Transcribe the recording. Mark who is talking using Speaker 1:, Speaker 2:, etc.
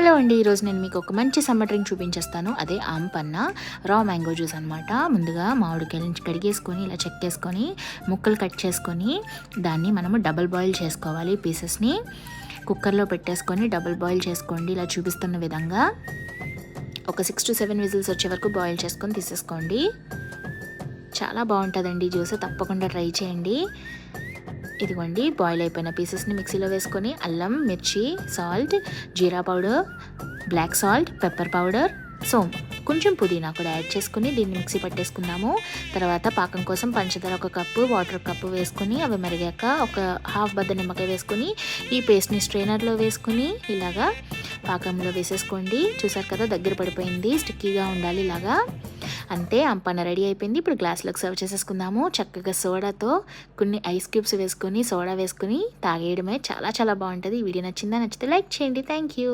Speaker 1: Hello అండి ఈరోజు నేను మీకు ఒక మంచి సమ్మర్ డ్రింక్ చూపించేస్తాను. అదే ఆంపన్న రా మ్యాంగో జ్యూస్ అనమాట ముందుగా మామిడికాయల నుంచి కడిగేసుకొని ఇలా చెక్కేసుకొని ముక్కలు కట్ చేసుకొని దాన్ని మనము డబుల్ బాయిల్ చేసుకోవాలి పీసెస్ని. కుక్కర్లో పెట్టేసుకొని డబుల్ బాయిల్ చేసుకోండి ఇలా చూపిస్తున్న విధంగా. ఒక సిక్స్ టు సెవెన్ విజిల్స్ వచ్చే వరకు బాయిల్ చేసుకొని తీసేసుకోండి. చాలా బాగుంటుందండి జ్యూస్ తప్పకుండా ట్రై చేయండి. ఇదిగోండి బాయిల్ అయిపోయిన పీసెస్ని మిక్సీలో వేసుకొని అల్లం మిర్చి సాల్ట్ జీరా powder black salt pepper powder so కొంచెం పుదీనా కూడా యాడ్ చేసుకుని దీన్ని మిక్సీ పట్టేసుకున్నాము తర్వాత పాకం కోసం పంచదార ఒక కప్పు వాటర్ కప్పు వేసుకుని అవి మరిగాక ఒక హాఫ్ బద్ద నిమ్మకాయ వేసుకుని ఈ పేస్ట్ని స్ట్రైనర్లో వేసుకుని ఇలాగా పాకంలో వేసేసుకోండి. చూసారు కదా దగ్గర పడిపోయింది స్టిక్కీగా ఉండాలి ఇలాగా. అంతే అంపన్న రెడీ అయిపోయింది. ఇప్పుడు గ్లాస్లోకి సర్వ్ చేసేసుకుందాము. చక్కగా సోడాతో కొన్ని ఐస్ క్యూబ్స్ వేసుకొని సోడా వేసుకొని తాగేయడమే. చాలా చాలా బాగుంటుంది. ఈ వీడియో నచ్చిందా నచ్చితే లైక్ చేయండి. Thank you.